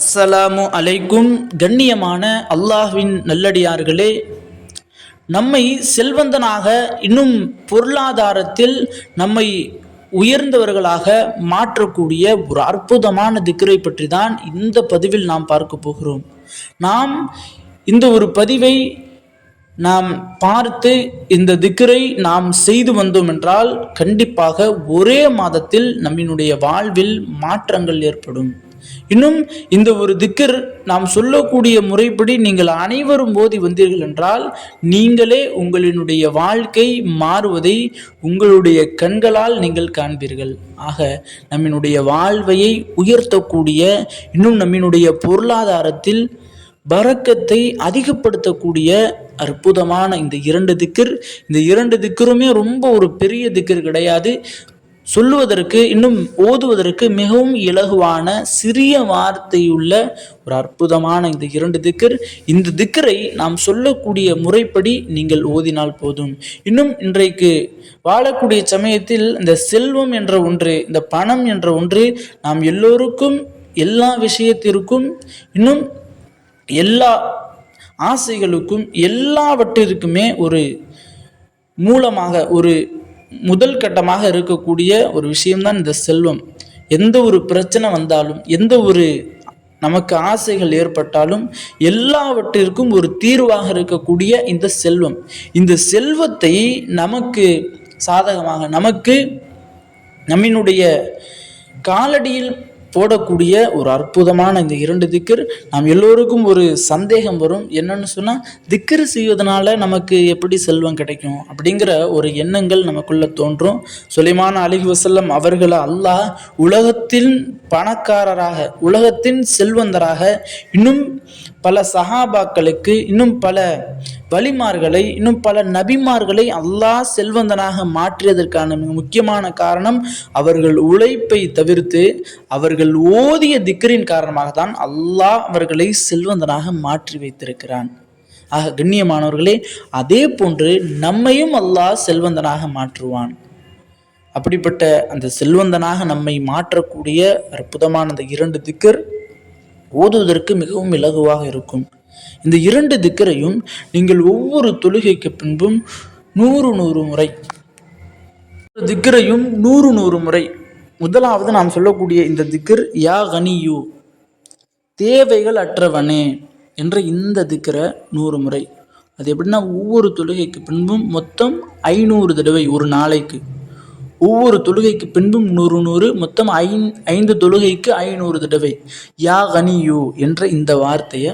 அஸ்ஸலாமு அலைக்கும். கண்ணியமான அல்லாஹ்வின் நல்லடியார்களே நம்மை செல்வந்தனாக இன்னும் பொருளாதாரத்தில் நம்மை உயர்ந்தவர்களாக மாற்றக்கூடிய ஒரு அற்புதமான திக்கரை பற்றி தான் இந்த பதிவில் நாம் பார்க்க போகிறோம். நாம் இந்த ஒரு பதிவை நாம் பார்த்து இந்த திக்கரை நாம் செய்து வந்தோம் என்றால் கண்டிப்பாக ஒரே மாதத்தில் நம்மினுடைய வாழ்வில் மாற்றங்கள் ஏற்படும். இன்னும் இந்த ஒரு திக்கர் நாம் சொல்லக்கூடிய முறைப்படி நீங்கள் அனைவரும் போதி வந்தீர்கள் என்றால் நீங்களே உங்களினுடைய வாழ்க்கை மாறுவதை உங்களுடைய கண்களால் நீங்கள் காண்பீர்கள். ஆக நம்மினுடைய வாழ்வையை உயர்த்தக்கூடிய இன்னும் நம்மினுடைய பொருளாதாரத்தில் பறக்கத்தை அதிகப்படுத்தக்கூடிய அற்புதமான இந்த இரண்டு திக்கர் இந்த இரண்டு திக்கருமே ரொம்ப ஒரு பெரிய திக்கர் கிடையாது. சொல்லுவதற்கு இன்னும் ஓதுவதற்கு மிகவும் இலகுவான சிறிய வார்த்தையுள்ள ஒரு அற்புதமான இந்த இரண்டு திக்கர். இந்த திக்கரை நாம் சொல்லக்கூடிய முறைப்படி நீங்கள் ஓதினால் போதும். இன்னும் இன்றைக்கு வாழக்கூடிய சமயத்தில் இந்த செல்வம் என்ற ஒன்று இந்த பணம் என்ற ஒன்று நாம் எல்லோருக்கும் எல்லா விஷயத்திற்கும் இன்னும் எல்லா ஆசைகளுக்கும் எல்லாவற்றிற்குமே ஒரு மூலமாக ஒரு முதல் கட்டமாக இருக்கக்கூடிய ஒரு விஷயம்தான் இந்த செல்வம். எந்த ஒரு பிரச்சனை வந்தாலும் எந்த ஒரு நமக்கு ஆசைகள் ஏற்பட்டாலும் எல்லாவற்றிற்கும் ஒரு தீர்வாக இருக்கக்கூடிய இந்த செல்வம். இந்த செல்வத்தை நமக்கு சாதகமாக நமக்கு நம்மினுடைய காலடியில் போடக்கூடிய ஒரு அற்புதமான இந்த இரண்டு திக்கர். நாம் எல்லோருக்கும் ஒரு சந்தேகம் வரும். என்னன்னு சொன்னால் திக்கர் செய்வதனால நமக்கு எப்படி செல்வம் கிடைக்கும்? அப்படிங்கிற ஒரு எண்ணங்கள் நமக்குள்ளே தோன்றும். சுலைமான அலிஹி வசல்லம் அவர்களை அல்லாஹ் உலகத்தின் பணக்காரராக உலகத்தின் செல்வந்தராக இன்னும் பல சஹாபாக்களுக்கு இன்னும் பல வலிமார்களை இன்னும் பல நபிமார்களை அல்லாஹ் செல்வந்தனாக மாற்றியதற்கான மிக முக்கியமான காரணம் அவர்கள் உழைப்பை தவிர்த்து அவர்கள் ஓதிய திக்கரின் காரணமாக தான் அல்லாஹ் அவர்களை செல்வந்தனாக மாற்றி வைத்திருக்கிறான். ஆக கண்ணியமானவர்களே அதே போன்று நம்மையும் அல்லாஹ் செல்வந்தனாக மாற்றுவான். அப்படிப்பட்ட அந்த செல்வந்தனாக நம்மை மாற்றக்கூடிய அற்புதமான அந்த இரண்டு திக்கர் ஓதுவதற்கு மிகவும் இலகுவாக இருக்கும். இந்த இரண்டு திக்கரையும் நீங்கள் ஒவ்வொரு தொழுகைக்கு பின்பும் நூறு நூறு முறை. திக்கரையும் நூறு நூறு முறை. முதலாவது நாம் சொல்லக்கூடிய இந்த திக்கர் யா கனியு தேவைகள் அற்றவனே என்ற இந்த திக்கரை நூறு முறை. அது எப்படின்னா ஒவ்வொரு தொழுகைக்கு பின்பும் மொத்தம் ஐநூறு தடவை ஒரு நாளைக்கு. ஒவ்வொரு தொழுகைக்கு பின்பும் நூறு நூறு மொத்தம் ஐந் ஐந்து தொழுகைக்கு ஐநூறு தடவை. யா கனியு என்ற இந்த வார்த்தையை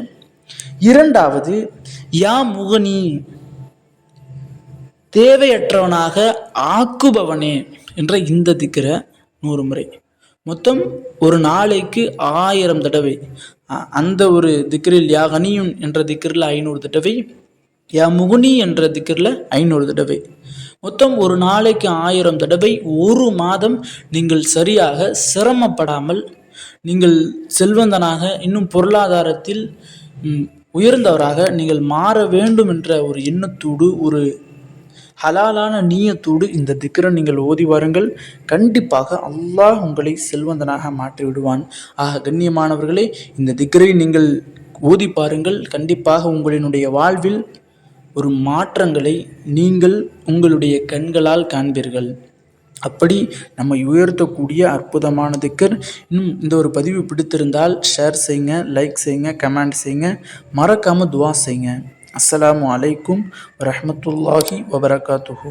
இரண்டாவது யா முகனி தேவையற்றவனாக ஆக்குபவனே என்ற இந்த திக்கிற நூறு முறை. மொத்தம் ஒரு நாளைக்கு ஆயிரம் தடவை. அந்த ஒரு திக்கரில் யாகனியின் என்ற திக்கரில் ஐநூறு தடவை யா முகுனி என்ற திக்கரில் ஐநூறு தடவை. மொத்தம் ஒரு நாளைக்கு ஆயிரம் தடவை ஒரு மாதம் நீங்கள் சரியாக சிரமப்படாமல் நீங்கள் செல்வந்தனாக இன்னும் பொருளாதாரத்தில் உயர்ந்தவராக நீங்கள் மாற வேண்டும் என்ற ஒரு எண்ணத்தோடு ஒரு ஹலாலான நீயத்தோடு இந்த திக்கரை நீங்கள் ஓதி வாருங்கள். கண்டிப்பாக அல்லாஹ் உங்களை செல்வந்தனாக மாற்றி விடுவான். ஆக கண்ணியமானவர்களே இந்த திக்கரை நீங்கள் ஓதி பாருங்கள். கண்டிப்பாக உங்களினுடைய வாழ்வில் ஒரு மாற்றங்களை நீங்கள் உங்களுடைய கண்களால் காண்பீர்கள். அப்படி நம்மை உயர்த்தக்கூடிய அற்புதமான திக்கர். இன்னும் இந்த ஒரு பதிவு பிடித்திருந்தால் ஷேர் செய்யுங்க லைக் செய்யுங்க கமெண்ட் செய்யுங்க. மறக்காமல் துவா செய்யுங்க. அஸ்ஸலாமு அலைக்கும் வரமத்துல்லாஹி வபரகாத்துஹூ.